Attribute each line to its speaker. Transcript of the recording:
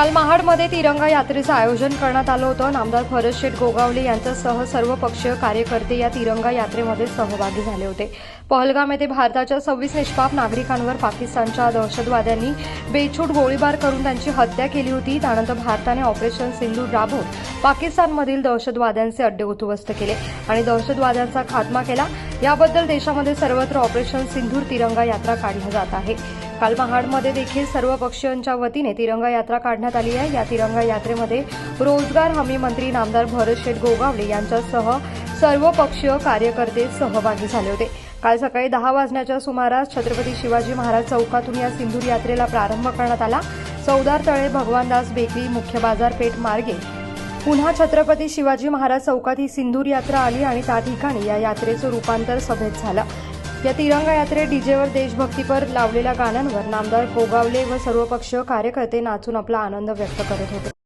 Speaker 1: काल महाडमध्ये तिरंगा यात्रेचं आयोजन करण्यात आलं होतं. नामदार भरत शेठ गोगावले यांच्यासह सर्व पक्षीय कार्यकर्ते या तिरंगा यात्रेमध्ये सहभागी झाले होते. पहलगाम येथे भारताच्या सव्वीस निष्पाप नागरिकांवर पाकिस्तानच्या दहशतवाद्यांनी बेछूट गोळीबार करून त्यांची हत्या केली होती. त्यानंतर भारताने ऑपरेशन सिंधू राबवून पाकिस्तानमधील दहशतवाद्यांचे अड्डे उद्ध्वस्त केले आणि दहशतवाद्यांचा खात्मा केला. याबद्दल देशामध्ये सर्वत्र ऑपरेशन सिंधूर तिरंगा यात्रा काढली जात आहे. काल महाडमध्ये देखील सर्व पक्षांच्या वतीने तिरंगा यात्रा काढण्यात आली आहे. या तिरंगा यात्रेमध्ये रोजगार हमी मंत्री नामदार भरत शेठ गोगावले यांच्यासह सर्व पक्षीय कार्यकर्ते सहभागी झाले होते. काल सकाळी दहा वाजण्याच्या सुमारास छत्रपती शिवाजी महाराज चौकातून या सिंधूर यात्रेला प्रारंभ करण्यात आला. चौदार तळे भगवानदास बेकरी मुख्य बाजारपेठ मार्गे पुन्हा छत्रपती शिवाजी महाराज चौकात ही सिंधूर यात्रा आली आणि त्या ठिकाणी या यात्रेचं रूपांतर सभेत झालं. या तिरंगा यात्रेत डीजेवर देशभक्तीपर लावलेल्या गाण्यांवर नामदार गोगावले व सर्वपक्षीय कार्यकर्ते नाचून आपला आनंद व्यक्त करत होते.